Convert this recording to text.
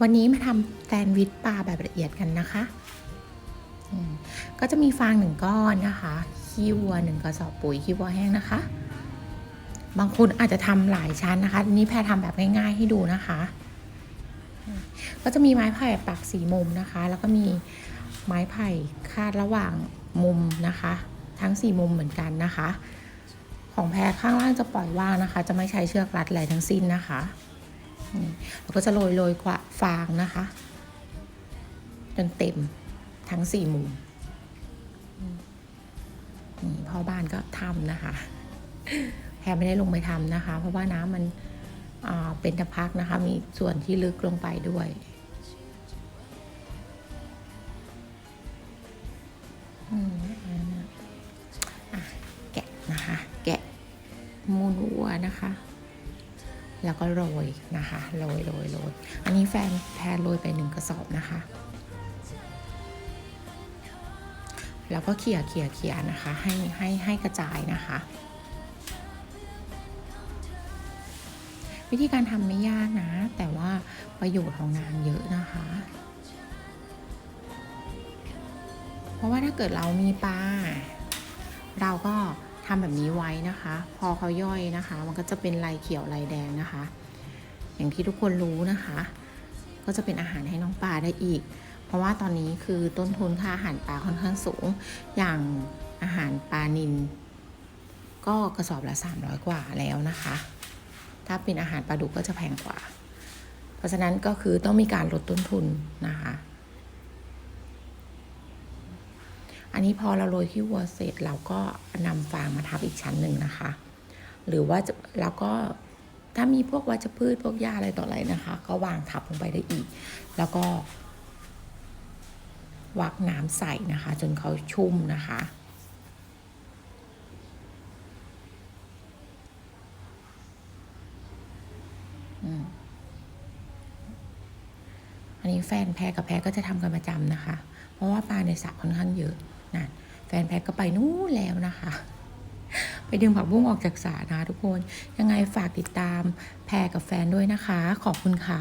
วันนี้มาทำแซนด์วิชปลาแบบละเอียดกันนะคะ ก็จะมีฟางหนึ่งก้อนนะคะ ขี้วัวหนึ่งกระสอบปุ๋ยขี้วัวแห้งนะคะ บางคนอาจจะทำหลายชั้นนะคะ นี้แพรทำแบบง่ายๆให้ดูนะคะ ก็จะมีไม้ไผ่ปักสีมุมนะคะ แล้วก็มีไม้ไผ่คาดระหว่างมุมนะคะ ทั้งสี่มุมเหมือนกันนะคะ ของแพรข้างล่างจะปล่อยว่างนะคะ จะไม่ใช้เชือกรัดอะไรทั้งสิ้นนะคะ อืมแล้วก็จะโรยโรยกว่าฟางนะคะ จนเต็มทั้งสี่มุมนี่พ่อบ้านก็ทำนะคะแพรไม่ได้ลงไปทำนะคะ เพราะว่าน้ำมันเป็นตะพักนะคะ มีส่วนที่ลึกลงไปด้วยแกะนะคะ แกะมูนวัวนะคะ แล้วก็โรยนะคะโรยโรยโรยอันนี้แฟนแพรโรยไปหนึ่งกระสอบนะคะ แล้วก็เขี่ยเขี่ยเขี่ยนะคะ ให้ให้ให้กระจายนะคะ วิธีการทำไม่ยากนะ แต่ว่าประโยชน์ของนางเยอะนะคะ เพราะว่าถ้าเกิดเรามีปลาเราก็ ทำแบบนี้ไว้นะคะ พอเขาย่อยนะคะ มันก็จะเป็นลายเขียวลายแดงนะคะ อย่างที่ทุกคนรู้นะคะ ก็จะเป็นอาหารให้น้องปลาได้อีก เพราะว่าตอนนี้คือต้นทุนค่าอาหารปลาค่อนข้างสูง อย่างอาหารปลานิลก็กระสอบละ 300 กว่าแล้วนะคะ ถ้าเป็นอาหารปลาดุกก็จะแพงกว่า เพราะฉะนั้นก็คือต้องมีการลดต้นทุนนะคะ อันนี้พอเราโรยขี้วัวเสร็จเราก็นำฟางมาทับอีกชั้นหนึ่งนะคะ หรือว่าจะแล้วก็ถ้ามีพวกวัชพืชพวกหญ้าอะไรต่ออะไรนะคะ ก็วางทับลงไปได้อีก แล้วก็วักน้ำใส่นะคะ จนเขาชุ่มนะคะอันนี้แฟนแพรกับแพรก็จะทำกันประจำนะคะ เพราะว่าปลาในสระค่อนข้างเยอะ นะแฟนแพรก็ไปนู่นแล้วนะคะ ไปดึงผักบุ้งออกจากสานะทุกคน ยังไงฝากติดตามแพรกับแฟนด้วยนะคะ ขอบคุณค่ะ